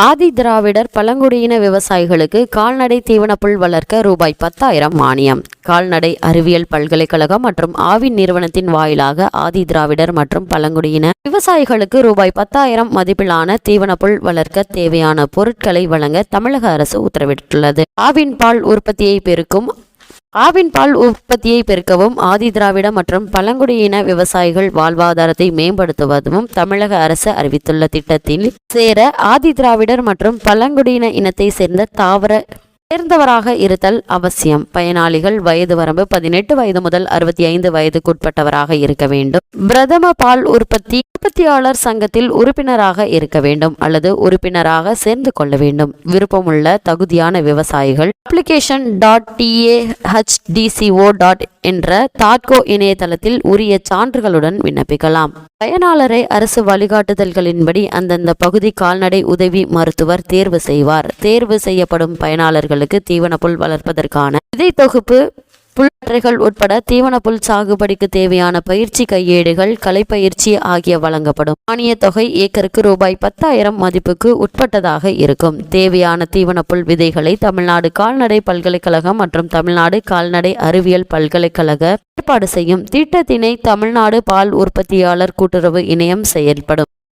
ஆதி திராவிடர் பழங்குடியின விவசாயிகளுக்கு கால்நடை தீவனப்புல் வளர்க்க ரூபாய் பத்தாயிரம் மானியம். கால்நடை அறிவியல் பல்கலைக்கழகம் மற்றும் ஆவின் நிறுவனத்தின் வாயிலாக ஆதி திராவிடர் மற்றும் பழங்குடியின விவசாயிகளுக்கு ரூபாய் பத்தாயிரம் மதிப்பிலான தீவனப்புல் வளர்க்க தேவையான பொருட்களை வழங்க தமிழக அரசு உத்தரவிட்டுள்ளது. ஆவின் பால் உற்பத்தியை பெருக்கும் ஆவின் பால் உற்பத்தியை பெருக்கவும் ஆதி திராவிட மற்றும் பழங்குடியின விவசாயிகள் வாழ்வாதாரத்தை மேம்படுத்துவதும் தமிழக அரசு அறிவித்துள்ள திட்டத்தில் சேர ஆதி திராவிடர் மற்றும் பழங்குடியின இனத்தை சேர்ந்த தாவர சேர்ந்தவராக இருத்தல் அவசியம். பயனாளிகள் வயது வரம்பு பதினெட்டு வயது முதல் அறுபத்தி ஐந்து வயதுக்குட்பட்டவராக இருக்க வேண்டும். பிரதம பால் உற்பத்தி உற்பத்தியாளர் சங்கத்தில் உறுப்பினராக இருக்க வேண்டும் அல்லது உறுப்பினராக சேர்ந்து கொள்ள வேண்டும். விருப்பமுள்ள தகுதியான விவசாயிகள் அப்ளிகேஷன் டாட் டிஏஹெச்டிசிஓ டாட் என்ற தாட்கோ இணையதளத்தில் உரிய சான்றுகளுடன் விண்ணப்பிக்கலாம். பயனாளரை அரசு வழிகாட்டுதல்களின்படி அந்தந்த பகுதி கால்நடை உதவி மருத்துவர் தேர்வு செய்வார். தேர்வு செய்யப்படும் பயனாளர்கள் பயனாளர்களுக்கு தீவனப்புல் வளர்ப்பதற்கான விதை தொகுப்பு புல்வற்றைகள் உட்பட தீவனப்புல் சாகுபடிக்கு தேவையான பயிற்சி கையேடுகள் கலைப்பயிற்சி ஆகிய வழங்கப்படும். மானிய தொகை ஏக்கருக்கு ரூபாய் பத்தாயிரம் மதிப்புக்கு உட்பட்டதாக இருக்கும். தேவையான தீவனப்புல் விதைகளை தமிழ்நாடு கால்நடை பல்கலைக்கழகம் மற்றும் தமிழ்நாடு கால்நடை அறிவியல் பல்கலைக்கழக ஏற்பாடு செய்யும். திட்டத்தினை தமிழ்நாடு பால் உற்பத்தியாளர் கூட்டுறவு இணையம் செயல்படும்.